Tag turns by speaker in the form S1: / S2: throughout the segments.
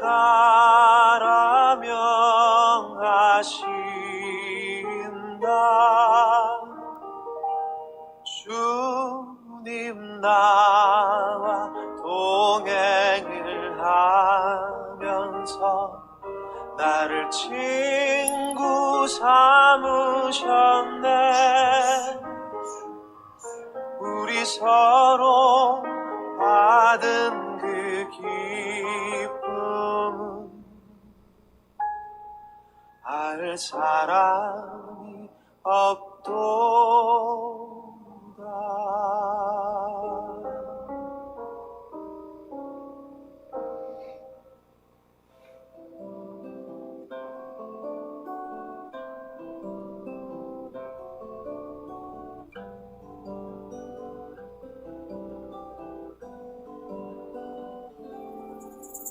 S1: 가라 명하신다. 주님 나와 동행을 하면서 나를 친구 삼으셨네. 우리 서로 받은 그 기쁨 알 사람이 없도다.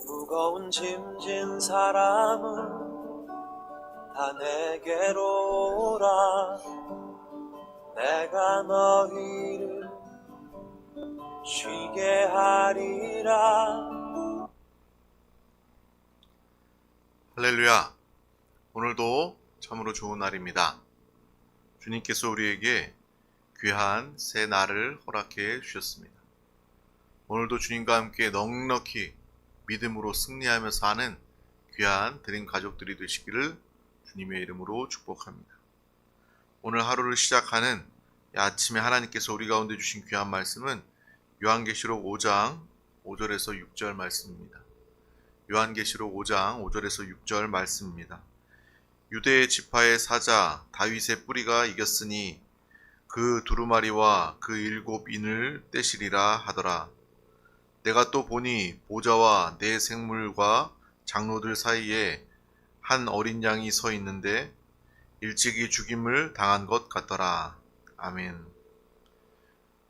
S1: 무거운 짐진 사람은 다 내게로 오라 내가 너희를 쉬게 하리라
S2: 할렐루야. 오늘도 참으로 좋은 날입니다. 주님께서 우리에게 귀한 새 날을 허락해 주셨습니다. 오늘도 주님과 함께 넉넉히 믿음으로 승리하며 사는 귀한 드림 가족들이 되시기를 주님의 이름으로 축복합니다. 오늘 하루를 시작하는 이 아침에 하나님께서 우리 가운데 주신 귀한 말씀은 요한계시록 5장 5절에서 6절 말씀입니다. 요한계시록 5장 5절에서 6절 말씀입니다. 유대의 지파의 사자 다윗의 뿌리가 이겼으니 그 두루마리와 그 일곱 인을 떼시리라 하더라. 내가 또 보니 보좌와 내 생물과 장로들 사이에 한 어린 양이 서 있는데 일찍이 죽임을 당한 것 같더라. 아멘.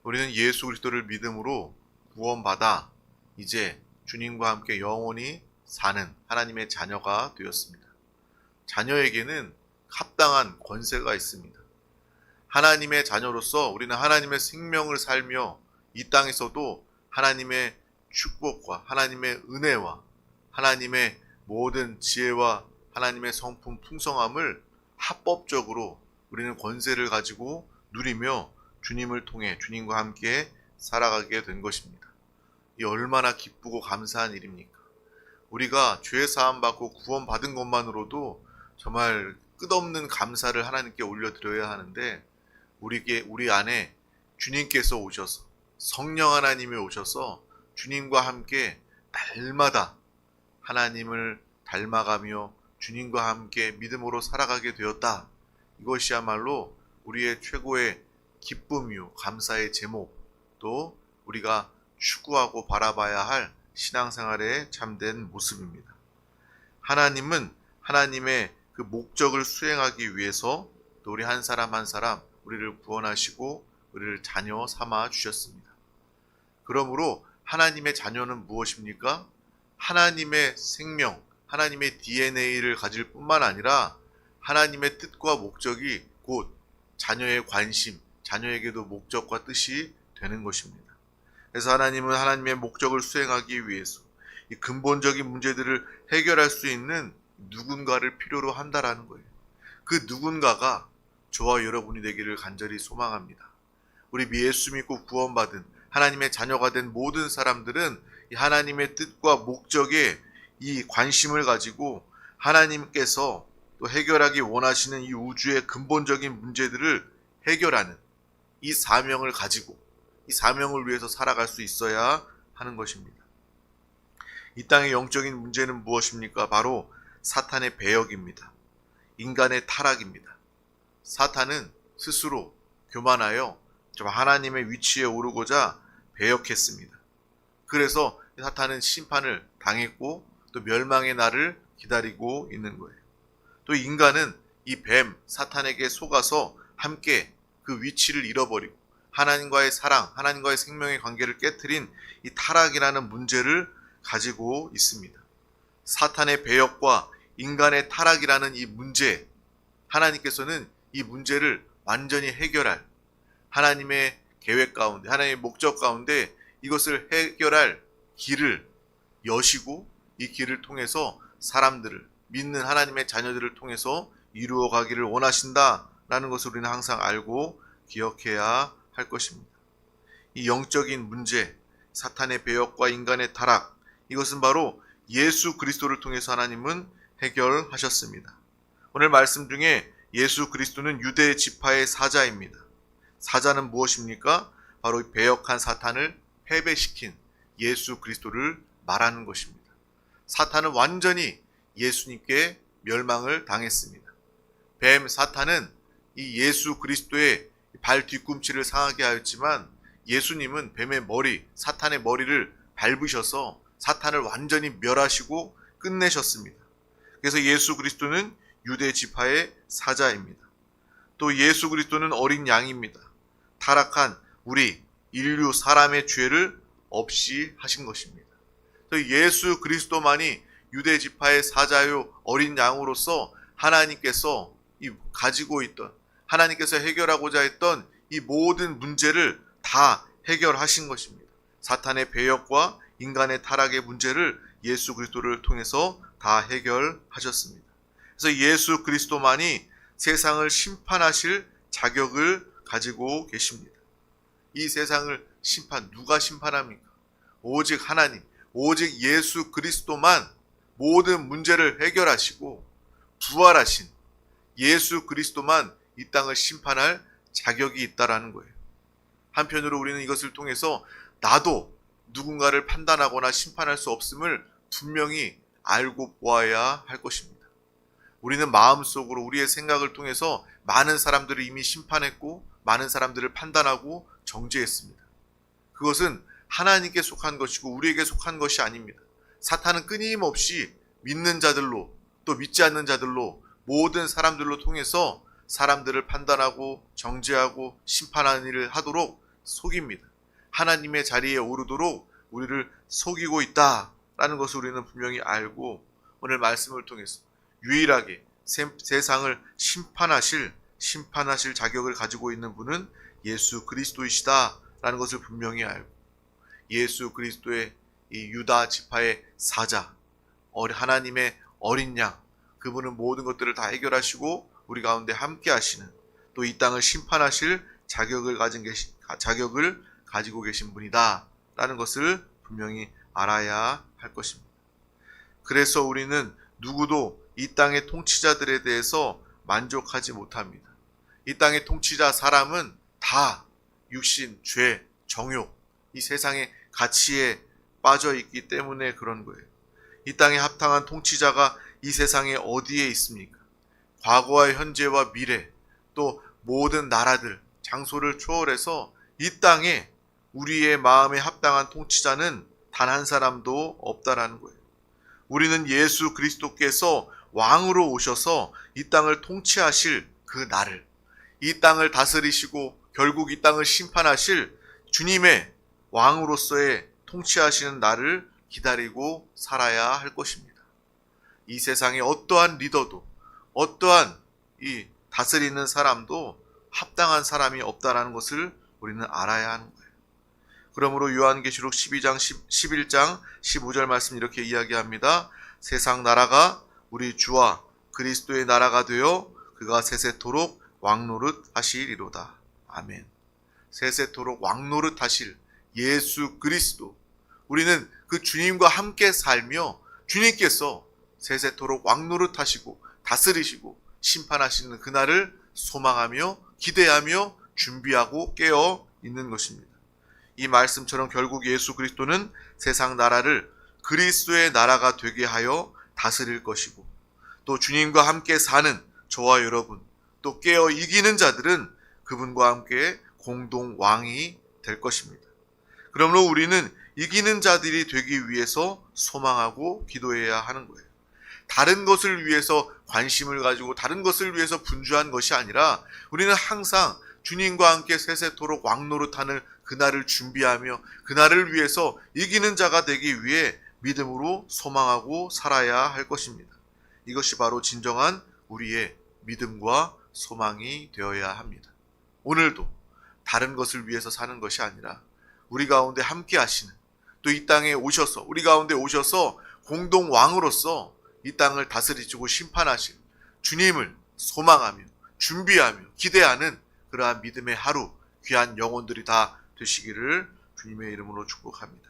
S2: 우리는 예수 그리스도를 믿음으로 구원받아 이제 주님과 함께 영원히 사는 하나님의 자녀가 되었습니다. 자녀에게는 합당한 권세가 있습니다. 하나님의 자녀로서 우리는 하나님의 생명을 살며 이 땅에서도 하나님의 축복과 하나님의 은혜와 하나님의 모든 지혜와 하나님의 성품 풍성함을 합법적으로 우리는 권세를 가지고 누리며 주님을 통해 주님과 함께 살아가게 된 것입니다. 이 얼마나 기쁘고 감사한 일입니까? 우리가 죄 사함 받고 구원 받은 것만으로도 정말 끝없는 감사를 하나님께 올려드려야 하는데 우리게 우리 안에 주님께서 오셔서 성령 하나님이 오셔서 주님과 함께 날마다 하나님을 닮아가며 주님과 함께 믿음으로 살아가게 되었다. 이것이야말로 우리의 최고의 기쁨이요 감사의 제목 또 우리가 추구하고 바라봐야 할 신앙생활의 참된 모습입니다. 하나님은 하나님의 그 목적을 수행하기 위해서 또 우리 한 사람 한 사람 우리를 구원하시고 우리를 자녀 삼아 주셨습니다. 그러므로 하나님의 자녀는 무엇입니까? 하나님의 생명, 하나님의 DNA를 가질 뿐만 아니라 하나님의 뜻과 목적이 곧 자녀의 관심, 자녀에게도 목적과 뜻이 되는 것입니다. 그래서 하나님은 하나님의 목적을 수행하기 위해서 이 근본적인 문제들을 해결할 수 있는 누군가를 필요로 한다라는 거예요. 그 누군가가 저와 여러분이 되기를 간절히 소망합니다. 우리 예수 믿고 구원받은 하나님의 자녀가 된 모든 사람들은 이 하나님의 뜻과 목적에 이 관심을 가지고 하나님께서 또 해결하기 원하시는 이 우주의 근본적인 문제들을 해결하는 이 사명을 가지고 이 사명을 위해서 살아갈 수 있어야 하는 것입니다. 이 땅의 영적인 문제는 무엇입니까? 바로 사탄의 배역입니다. 인간의 타락입니다. 사탄은 스스로 교만하여 좀 하나님의 위치에 오르고자 배역했습니다. 그래서 사탄은 심판을 당했고 또 멸망의 날을 기다리고 있는 거예요. 또 인간은 이 뱀, 사탄에게 속아서 함께 그 위치를 잃어버리고 하나님과의 사랑, 하나님과의 생명의 관계를 깨뜨린 이 타락이라는 문제를 가지고 있습니다. 사탄의 배역과 인간의 타락이라는 이 문제, 하나님께서는 이 문제를 완전히 해결할 하나님의 계획 가운데, 하나님의 목적 가운데 이것을 해결할 길을 여시고 이 길을 통해서 사람들을 믿는 하나님의 자녀들을 통해서 이루어 가기를 원하신다라는 것을 우리는 항상 알고 기억해야 할 것입니다. 이 영적인 문제, 사탄의 배역과 인간의 타락, 이것은 바로 예수 그리스도를 통해서 하나님은 해결하셨습니다. 오늘 말씀 중에 예수 그리스도는 유대 지파의 사자입니다. 사자는 무엇입니까? 바로 배역한 사탄을 패배시킨 예수 그리스도를 말하는 것입니다. 사탄은 완전히 예수님께 멸망을 당했습니다. 뱀 사탄은 이 예수 그리스도의 발 뒤꿈치를 상하게 하였지만 예수님은 뱀의 머리, 사탄의 머리를 밟으셔서 사탄을 완전히 멸하시고 끝내셨습니다. 그래서 예수 그리스도는 유대 지파의 사자입니다. 또 예수 그리스도는 어린 양입니다. 타락한 우리 인류 사람의 죄를 없이 하신 것입니다. 또 예수 그리스도만이 유대 지파의 사자요 어린 양으로서 하나님께서 이 가지고 있던 하나님께서 해결하고자 했던 이 모든 문제를 다 해결하신 것입니다. 사탄의 배역과 인간의 타락의 문제를 예수 그리스도를 통해서 다 해결하셨습니다. 그래서 예수 그리스도만이 세상을 심판하실 자격을 가지고 계십니다. 이 세상을 심판 누가 심판합니까? 오직 하나님, 오직 예수 그리스도만 모든 문제를 해결하시고 부활하신 예수 그리스도만 이 땅을 심판할 자격이 있다라는 거예요. 한편으로 우리는 이것을 통해서 나도 누군가를 판단하거나 심판할 수 없음을 분명히 알고 보아야 할 것입니다. 우리는 마음속으로 우리의 생각을 통해서 많은 사람들을 이미 심판했고 많은 사람들을 판단하고 정죄했습니다. 그것은 하나님께 속한 것이고 우리에게 속한 것이 아닙니다. 사탄은 끊임없이 믿는 자들로 또 믿지 않는 자들로 모든 사람들로 통해서 사람들을 판단하고 정죄하고 심판하는 일을 하도록 속입니다. 하나님의 자리에 오르도록 우리를 속이고 있다라는 것을 우리는 분명히 알고 오늘 말씀을 통해서 유일하게 세- 세상을 심판하실 심판하실 자격을 가지고 있는 분은 예수 그리스도이시다라는 것을 분명히 알고 예수 그리스도의 이 유다 지파의 사자 하나님의 어린 양 그분은 모든 것들을 다 해결하시고 우리 가운데 함께 하시는 또 이 땅을 심판하실 자격을 가진 계시, 자격을 가지고 계신 분이다라는 것을 분명히 알아야 할 것입니다. 그래서 우리는 누구도 이 땅의 통치자들에 대해서 만족하지 못합니다. 이 땅의 통치자 사람은 다 육신, 죄, 정욕, 이 세상의 가치에 빠져 있기 때문에 그런 거예요. 이 땅에 합당한 통치자가 이 세상에 어디에 있습니까? 과거와 현재와 미래, 또 모든 나라들, 장소를 초월해서 이 땅에 우리의 마음에 합당한 통치자는 단 한 사람도 없다라는 거예요. 우리는 예수 그리스도께서 왕으로 오셔서 이 땅을 통치하실 그 날을, 이 땅을 다스리시고 결국 이 땅을 심판하실 주님의 왕으로서의 통치하시는 날을 기다리고 살아야 할 것입니다. 이 세상에 어떠한 리더도 어떠한 이 다스리는 사람도 합당한 사람이 없다라는 것을 우리는 알아야 하는 거예요. 그러므로 요한계시록 12장 11장 15절 말씀 이렇게 이야기합니다. 세상 나라가 우리 주와 그리스도의 나라가 되어 그가 세세토록 왕노릇 하시리로다. 아멘. 세세토록 왕노릇 하실 예수 그리스도. 우리는 그 주님과 함께 살며 주님께서 세세토록 왕노릇 하시고 다스리시고 심판하시는 그날을 소망하며 기대하며 준비하고 깨어 있는 것입니다. 이 말씀처럼 결국 예수 그리스도는 세상 나라를 그리스도의 나라가 되게 하여 다스릴 것이고 또 주님과 함께 사는 저와 여러분 또 깨어 이기는 자들은 그분과 함께 공동 왕이 될 것입니다. 그러므로 우리는 이기는 자들이 되기 위해서 소망하고 기도해야 하는 거예요. 다른 것을 위해서 관심을 가지고 다른 것을 위해서 분주한 것이 아니라 우리는 항상 주님과 함께 세세토록 왕노릇하는 그날을 준비하며 그날을 위해서 이기는 자가 되기 위해 믿음으로 소망하고 살아야 할 것입니다. 이것이 바로 진정한 우리의 믿음과 소망이 되어야 합니다. 오늘도 다른 것을 위해서 사는 것이 아니라 우리 가운데 함께 하시는 또 이 땅에 오셔서 우리 가운데 오셔서 공동 왕으로서 이 땅을 다스리시고 심판하실 주님을 소망하며 준비하며 기대하는 그러한 믿음의 하루 귀한 영혼들이 다 되시기를 주님의 이름으로 축복합니다.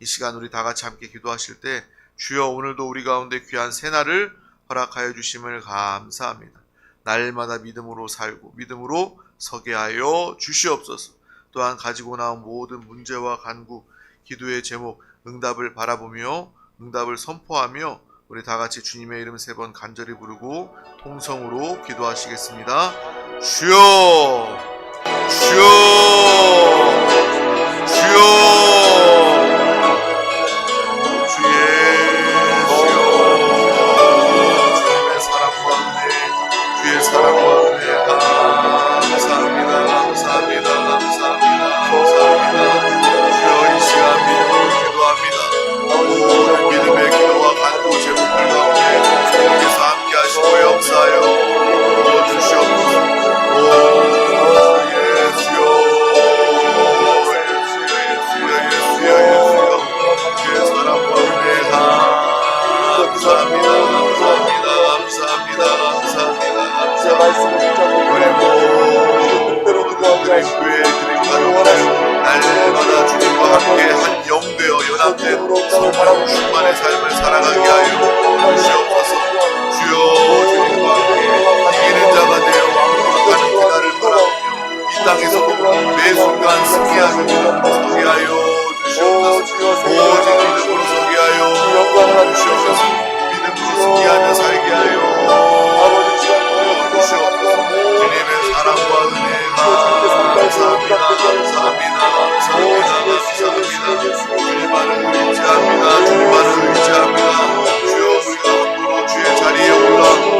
S2: 이 시간 우리 다 같이 함께 기도하실 때 주여 오늘도 우리 가운데 귀한 새날을 허락하여 주심을 감사합니다. 날마다 믿음으로 살고 믿음으로 서게 하여 주시옵소서. 또한 가지고 나온 모든 문제와 간구, 기도의 제목, 응답을 바라보며 응답을 선포하며 우리 다 같이 주님의 이름 세 번 간절히 부르고 통성으로 기도하시겠습니다. 주여! 주여! 그의 그림 가져가라요 날마다 주님과 함께 한 영되어 연합된 성령 충만의 삶을 살아가게 하여 주시옵소서. 주여 주님과 함께 이기는 자가 되어 하는 그날을 바라며 이 땅에서 매 순간 승리하는 성게 하여 주시옵소서. 오직 믿음으로 서게 하여 주시옵소서. 믿음으로 승리하며 살게 하여 주님의 사랑과 은혜가 감사합니다. 감사합니다. 감사합니다. 감사합니다.
S1: 주님만을
S2: 의지합니다. 주님만을 의지합니다. 주여 우리가 앞으로 주의 자리에 올라가고